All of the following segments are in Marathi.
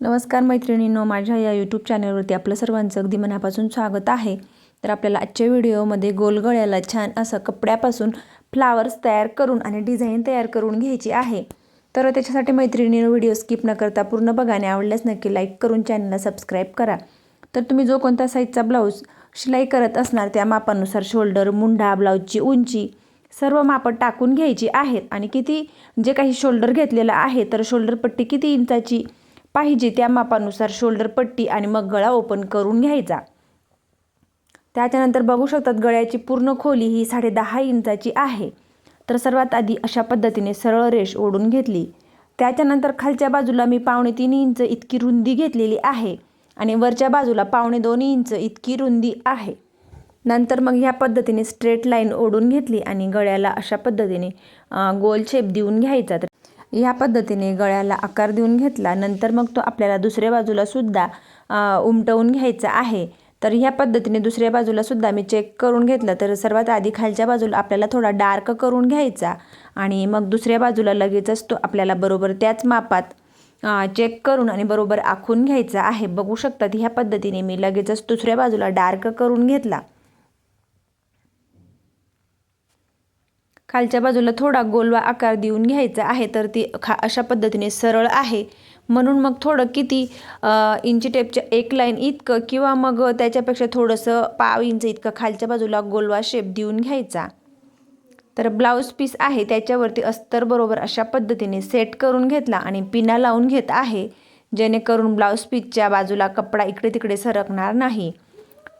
नमस्कार मैत्रिणींनो माझ्या या यूट्यूब चॅनलवरती आपलं सर्वांचं अगदी मनापासून स्वागत आहे. तर आपल्याला आजच्या व्हिडिओमध्ये गोलगळ्याला छान असं कपड्यापासून फ्लावर्स तयार करून आणि डिझाईन तयार करून घ्यायची आहे. तर त्याच्यासाठी मैत्रिणीनं व्हिडिओ स्किप न करता पूर्ण बघाने आवडल्यास नक्की लाईक करून चॅनलला सबस्क्राईब करा. तर तुम्ही जो कोणता साईजचा ब्लाऊज शिलाई करत असणार त्या मापानुसार शोल्डर मुंडा ब्लाऊजची उंची सर्व मापं टाकून घ्यायची आहेत. आणि किती जे काही शोल्डर घेतलेलं आहे तर शोल्डर पट्टी किती इंचाची पाहिजे त्या मापानुसार शोल्डर पट्टी आणि मग गळा ओपन करून घ्यायचा. त्याच्यानंतर बघू शकतात गळ्याची पूर्ण खोली ही साडे दहा इंचाची आहे. तर सर्वात आधी अशा पद्धतीने सरळ रेष ओढून घेतली. त्याच्यानंतर खालच्या बाजूला मी पावणे तीन इंच इतकी रुंदी घेतलेली आहे आणि वरच्या बाजूला पावणे दोन इंच इतकी रुंदी आहे. नंतर मग ह्या पद्धतीने स्ट्रेट लाईन ओढून घेतली आणि गळ्याला अशा पद्धतीने गोल शेप देऊन घ्यायचा. तर ह्या पद्धतीने गळ्याला आकार देऊन घेतला. नंतर मग तो आपल्याला दुसऱ्या बाजूला सुद्धा उमटवून घ्यायचा आहे. तर ह्या पद्धतीने दुसऱ्या बाजूला सुद्धा मी चेक करून घेतलं. तर सर्वात आधी खालच्या बाजूला आपल्याला थोडा डार्क करून घ्यायचा आणि मग दुसऱ्या बाजूला लगेचच तो आपल्याला बरोबर त्याच मापात चेक करून आणि बरोबर आखून घ्यायचा आहे. बघू शकतात ह्या पद्धतीने मी लगेचच दुसऱ्या बाजूला डार्क करून घेतला. खालच्या बाजूला थोडा गोलवा आकार देऊन घ्यायचा आहे तर ती खा अशा पद्धतीने सरळ आहे. म्हणून मग थोडं किती इंची टेपच्या एक लाईन इतकं किंवा मग त्याच्यापेक्षा थोडंसं पाव इंच इतकं खालच्या बाजूला गोलवा शेप देऊन घ्यायचा. तर ब्लाऊज पीस आहे त्याच्यावरती अस्तर बरोबर अशा पद्धतीने सेट करून घेतला आणि पिना लावून घेत आहे जेणेकरून ब्लाऊज पीसच्या बाजूला कपडा इकडे तिकडे सरकणार नाही.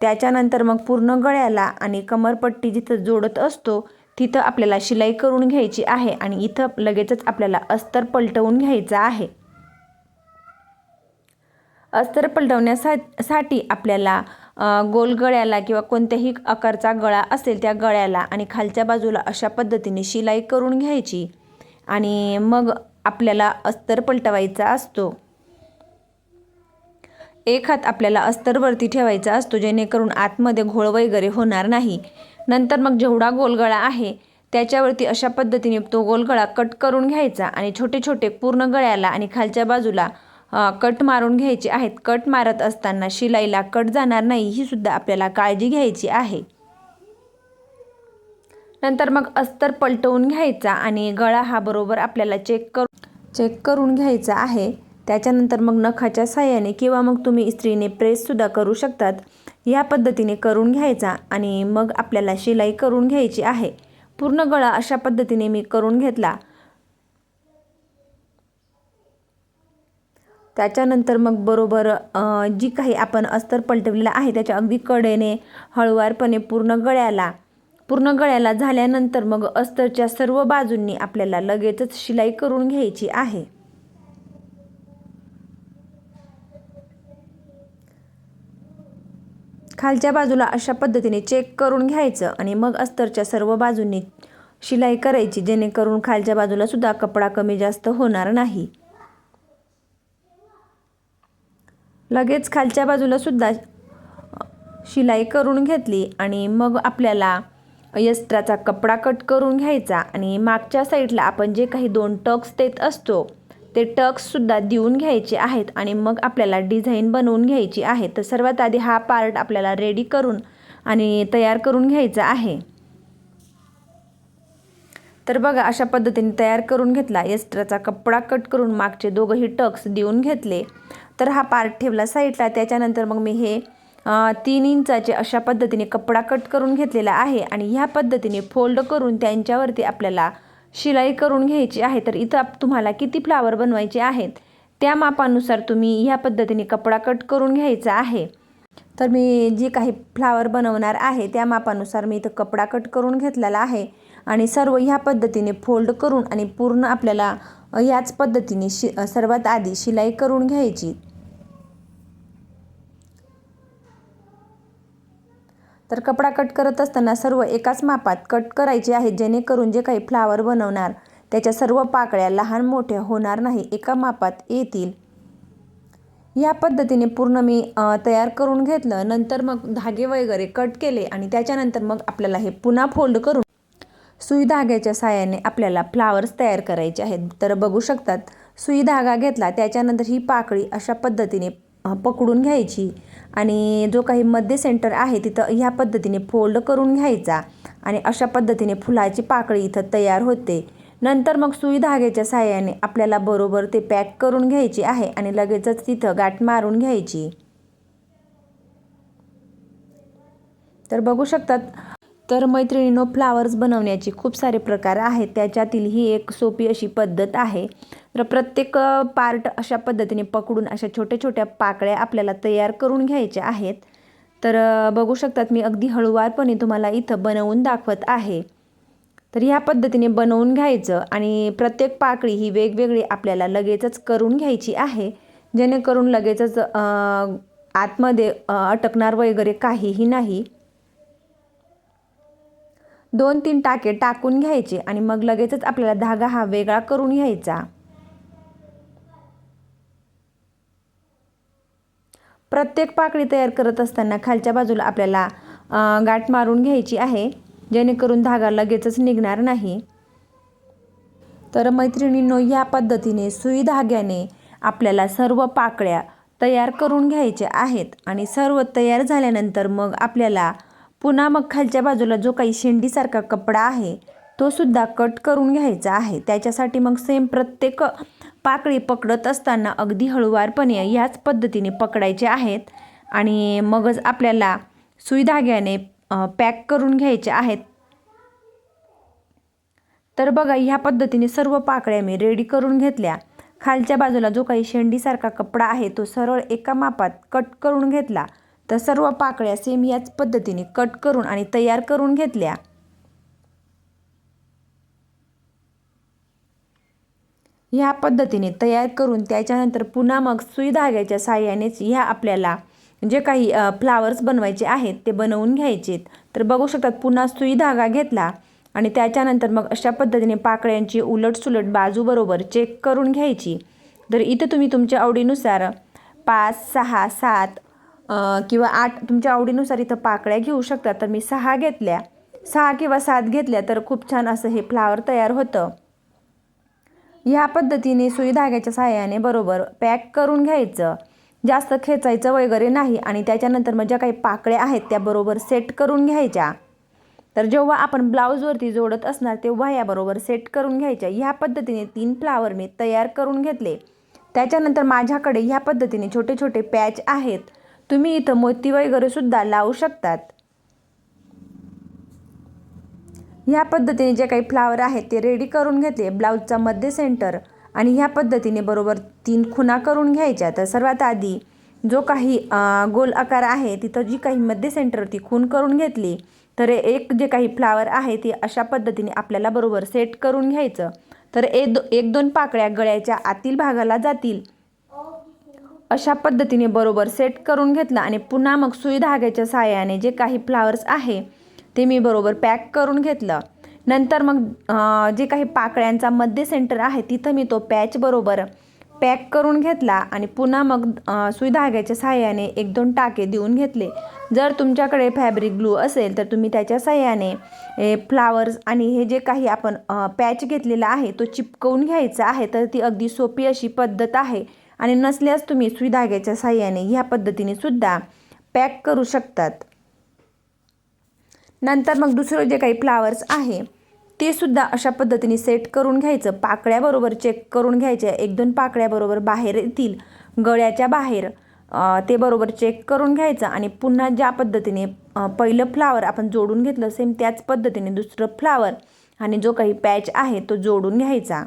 त्याच्यानंतर मग पूर्ण गळ्याला आणि कमरपट्टी जिथं जोडत असतो तिथं आपल्याला शिलाई करून घ्यायची आहे आणि इथं लगेचच आपल्याला अस्तर पलटवून घ्यायचं आहे. अस्तर पलटवण्यासा साठी आपल्याला गोल गळ्याला किंवा कोणत्याही आकारचा गळा असेल त्या गळ्याला आणि खालच्या बाजूला अशा पद्धतीने शिलाई करून घ्यायची आणि मग आपल्याला अस्तर पलटवायचा असतो. एक हात आपल्याला अस्तरवरती ठेवायचा असतो जेणेकरून आतमध्ये घोळ वगैरे होणार नाही. नंतर मग जेवढा गोलगळा आहे त्याच्यावरती अशा पद्धतीने तो गोलगळा कट करून घ्यायचा आणि छोटे छोटे पूर्ण गळ्याला आणि खालच्या बाजूला कट मारून घ्यायचे आहेत. कट मारत असताना शिलाईला कट जाणार नाही ही सुद्धा आपल्याला काळजी घ्यायची आहे. नंतर मग अस्तर पलटवून घ्यायचा आणि गळा हा बरोबर आपल्याला चेक करून चेक करून घ्यायचा आहे. त्याच्यानंतर मग नखाच्या साह्याने किंवा मग तुम्ही इस्त्रीने प्रेससुद्धा करू शकतात. या पद्धतीने करून घ्यायचा आणि मग आपल्याला शिलाई करून घ्यायची आहे. पूर्ण गळा अशा पद्धतीने मी करून घेतला. त्याच्यानंतर मग बरोबर जी काही आपण अस्तर पलटवलेलं आहे त्याच्या अगदी कडेने हळुवारपणे पूर्ण गळ्याला पूर्ण गळ्याला झाल्यानंतर मग अस्तरच्या सर्व बाजूंनी आपल्याला लगेचच शिलाई करून घ्यायची आहे. खालच्या बाजूला अशा पद्धतीने चेक करून घ्यायचं आणि मग अस्तरच्या सर्व बाजूंनी शिलाई करायची जेणेकरून खालच्या बाजूला सुद्धा कपडा कमी जास्त होणार नाही. लगेच खालच्या बाजूला सुद्धा शिलाई करून घेतली आणि मग आपल्याला यस्त्राचा कपडा कट करून घ्यायचा आणि मागच्या साईडला आपण जे काही दोन टक्स देत असतो ते टक्ससुद्धा देऊन घ्यायचे आहेत आणि मग आपल्याला डिझाईन बनवून घ्यायची आहे. तर सर्वात आधी हा पार्ट आपल्याला रेडी करून आणि तयार करून घ्यायचा आहे. तर बघा अशा पद्धतीने तयार करून घेतला. यस्त्राचा कपडा कट करून मागचे दोघंही टक्स देऊन घेतले. तर हा पार्ट ठेवला साईडला. त्याच्यानंतर मग मी हे तीन इंचाचे अशा पद्धतीने कपडा कट करून घेतलेला आहे आणि ह्या पद्धतीने फोल्ड करून त्यांच्यावरती आपल्याला शिलाई करून घ्यायची आहे तर इथं तुम्हाला किती फ्लावर बनवायचे आहेत त्या मापानुसार तुम्ही ह्या पद्धतीने कपडा कट करून घ्यायचा आहे. तर मी जी काही फ्लावर बनवणार आहे त्या मापानुसार मी इथं कपडा कट करून घेतलेला आहे आणि सर्व ह्या पद्धतीने फोल्ड करून आणि पूर्ण आपल्याला याच पद्धतीने शि सर्वात आधी शिलाई करून घ्यायची. तर कपडा कट करत असताना सर्व एकाच मापात कट करायचे आहेत जेणेकरून जे काही फ्लावर बनवणार त्याच्या सर्व पाकळ्या लहान मोठ्या होणार नाही एका मापात येतील. या पद्धतीने पूर्ण मी तयार करून घेतलं. नंतर मग धागे वगैरे कट केले आणि त्याच्यानंतर मग आपल्याला हे पुन्हा फोल्ड करून सुई धाग्याच्या साहाय्याने आपल्याला फ्लावर्स तयार करायचे आहेत. तर बघू शकतात सुई धागा घेतला त्याच्यानंतर ही पाकळी अशा पद्धतीने पकडून घ्यायची आणि जो काही मध्य सेंटर आहे तिथं ह्या पद्धतीने फोल्ड करून घ्यायचा आणि अशा पद्धतीने फुलाची पाकळी इथं तयार होते. नंतर मग सुई धाग्याच्या साहाय्याने आपल्याला बरोबर ते पॅक करून घ्यायची आहे आणि लगेचच तिथं गाठ मारून घ्यायची. तर बघू शकतात तर मैत्रिणीनो फ्लावर्स बनवण्याचे खूप सारे प्रकार आहेत. त्याच्यातील ही एक सोपी अशी पद्धत आहे. तर प्रत्येक पार्ट अशा पद्धतीने पकडून अशा छोट्या छोट्या पाकळ्या आपल्याला तयार करून घ्यायच्या आहेत. तर बघू शकतात मी अगदी हळूवारपणे तुम्हाला इथं बनवून दाखवत आहे. तर ह्या पद्धतीने बनवून घ्यायचं आणि प्रत्येक पाकळी ही वेगवेगळी आपल्याला लगेचच करून घ्यायची आहे. जेणेकरून लगेचच आतमध्ये अटकणार वगैरे काहीही नाही. दोन तीन टाके टाकून घ्यायचे आणि मग लगेचच आपल्याला धागा हा वेगळा करून घ्यायचा. प्रत्येक पाकळी तयार करत असताना खालच्या बाजूला आपल्याला गाठ मारून घ्यायची आहे जेणेकरून धागा लगेचच निघणार नाही. तर मैत्रिणींनो या पद्धतीने सुई धाग्याने आपल्याला सर्व पाकळ्या तयार करून घ्यायच्या आहेत आणि सर्व तयार झाल्यानंतर मग आपल्याला पुन्हा मग खालच्या बाजूला जो काही शेंडीसारखा कपडा आहे तो सुद्धा कट करून घ्यायचा आहे. त्याच्यासाठी मग सेम प्रत्येक पाकळी पकडत असताना अगदी हळूवारपणे ह्याच पद्धतीने पकडायचे आहेत आणि मगच आपल्याला सुई धाग्याने पॅक करून घ्यायचे आहेत. तर बघा ह्या पद्धतीने सर्व पाकळ्या मी रेडी करून घेतल्या. खालच्या बाजूला जो काही शेंडीसारखा कपडा आहे तो सरळ एका मापात कट करून घेतला. तर सर्व पाकळ्या सेम याच पद्धतीने कट करून आणि तयार करून घेतल्या. ह्या पद्धतीने तयार करून त्याच्यानंतर पुन्हा मग सुई धाग्याच्या साह्यानेच ह्या आपल्याला जे काही फ्लावर्स बनवायचे आहेत ते बनवून घ्यायचेत. तर बघू शकतात पुन्हा सुई धागा घेतला आणि त्याच्यानंतर मग अशा पद्धतीने पाकळ्यांची उलटसुलट बाजूबरोबर चेक करून घ्यायची. तर इथं तुम्ही तुमच्या आवडीनुसार पाच सहा सात किंवा आठ तुमच्या आवडीनुसार इथं पाकळ्या घेऊ शकता तर मी सहा घेतल्या. सहा किंवा सात घेतल्या तर खूप छान असं हे फ्लावर तयार होतं. ह्या पद्धतीने सुई धाग्याच्या सहाय्याने बरोबर पॅक करून घ्यायचं. जास्त खेचायचं वगैरे नाही आणि त्याच्यानंतर मग ज्या काही पाकळ्या आहेत त्या बरोबर सेट करून घ्यायच्या. तर जेव्हा आपण ब्लाऊजवरती जोडत असणार तेव्हा याबरोबर सेट करून घ्यायच्या. ह्या पद्धतीने तीन फ्लावर मी तयार करून घेतले. त्याच्यानंतर माझ्याकडे ह्या पद्धतीने छोटे छोटे पॅच आहेत. तुम्ही इथं मोती वगैरेसुद्धा लावू शकतात. ह्या पद्धतीने जे काही फ्लावर आहेत ते रेडी करून घेतले. ब्लाऊजचा मध्य सेंटर आणि ह्या पद्धतीने बरोबर तीन खुणा करून घ्यायच्या. तर सर्वात आधी जो काही गोल आकार आहे तिथं जी काही मध्य सेंटरवरती खून करून घेतली तर एक जे काही फ्लावर आहे ते अशा पद्धतीने आपल्याला बरोबर सेट करून घ्यायचं. तर एक दो एक दोन पाकळ्या गळ्याच्या आतील भागाला जातील. अशा पद्धतीने बरोबर सेट करून घेतला आणि पुन्हा मग सुई धाग्याच्या सहाय्याने जे काही फ्लावर्स आहे ते मी बरोबर पॅक करून घेतलं. नंतर मग जे काही पाकळ्यांचा मध्य सेंटर आहे तिथं मी तो पॅच बरोबर पॅक करून घेतला आणि पुन्हा मग सुई धाग्याच्या सहाय्याने एक दोन टाके देऊन घेतले. जर तुमच्याकडे फॅब्रिक ग्लू असेल तर तुम्ही त्याच्या साह्याने फ्लावर्स आणि हे जे काही आपण पॅच घेतलेला आहे तो चिपकवून घ्यायचा आहे तर ती अगदी सोपी अशी पद्धत आहे. आणि नसल्यास तुम्ही सुई धाग्याच्या ह्या पद्धतीने सुद्धा पॅक करू शकतात. नंतर मग दुसरं जे काही फ्लावर्स आहे ते सुद्धा अशा पद्धतीने सेट करून घ्यायचं. पाकळ्याबरोबर चेक करून घ्यायच्या एक दोन पाकळ्याबरोबर बाहेर येतील गळ्याच्या बाहेर ते बरोबर चेक करून घ्यायचं आणि पुन्हा ज्या पद्धतीने पहिलं फ्लावर आपण जोडून घेतलं सेम त्याच पद्धतीने दुसरं फ्लावर आणि जो काही पॅच आहे तो जोडून घ्यायचा.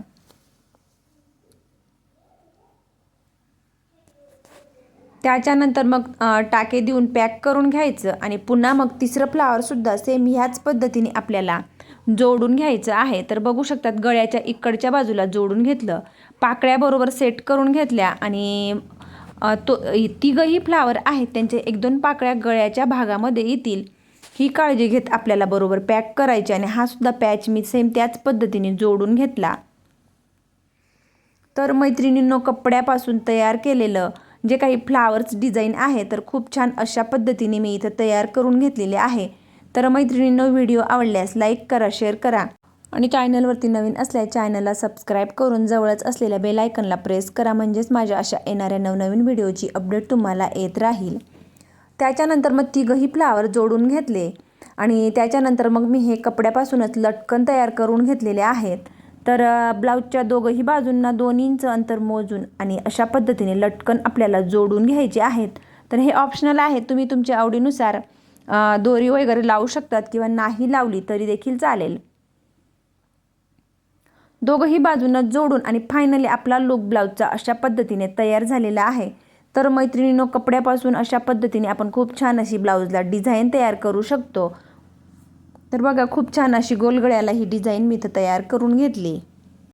त्याच्यानंतर मग टाके देऊन पॅक करून घ्यायचं आणि पुन्हा मग तिसरं फ्लावरसुद्धा सेम ह्याच पद्धतीने आपल्याला जोडून घ्यायचं आहे. तर बघू शकतात गळ्याच्या इकडच्या बाजूला जोडून घेतलं पाकळ्याबरोबर सेट करून घेतल्या आणि तो तिघही फ्लावर आहेत त्यांचे एक दोन पाकळ्या गळ्याच्या भागामध्ये येतील. ही काळजी घेत आपल्याला बरोबर पॅक करायची आणि हा सुद्धा पॅच मी सेम त्याच पद्धतीने जोडून घेतला. तर मैत्रिणींनो कपड्यापासून तयार केलेलं जे काही फ्लावर्स डिझाईन आहे तर खूप छान अशा पद्धतीने मी इथं तयार करून घेतलेले आहे. तर मैत्रिणींनो व्हिडिओ आवडल्यास लाईक करा शेअर करा. आणि चॅनलवरती नवीन असल्यास चॅनलला सबस्क्राईब करून जवळच असलेल्या बेलायकनला प्रेस करा म्हणजेच माझ्या अशा येणाऱ्या नवनवीन व्हिडिओची अपडेट तुम्हाला येत राहील. त्याच्यानंतर मग तिघंही फ्लावर जोडून घेतले. आणि त्याच्यानंतर मग मी हे कपड्यापासूनच लटकन तयार करून घेतलेले आहेत. तर ब्लाऊजच्या दोघंही बाजूंना दोन इंच अंतर मोजून आणि अशा पद्धतीने लटकन आपल्याला जोडून घ्यायचे आहेत. तर हे ऑप्शनल आहे. तुम्ही तुमच्या आवडीनुसार दोरी वगैरे लावू शकतात किंवा नाही लावली तरी देखील चालेल. दोघंही बाजूंना जोडून आणि फायनली आपला लुक ब्लाऊजचा अशा पद्धतीने तयार झालेला आहे. तर मैत्रिणीनो कपड्यापासून अशा पद्धतीने आपण खूप छान अशी ब्लाऊजला डिझाईन तयार करू शकतो. तर बघा खूप छान अशी गोलगळ्याला ही डिझाईन मी इथं तयार करून घेतली.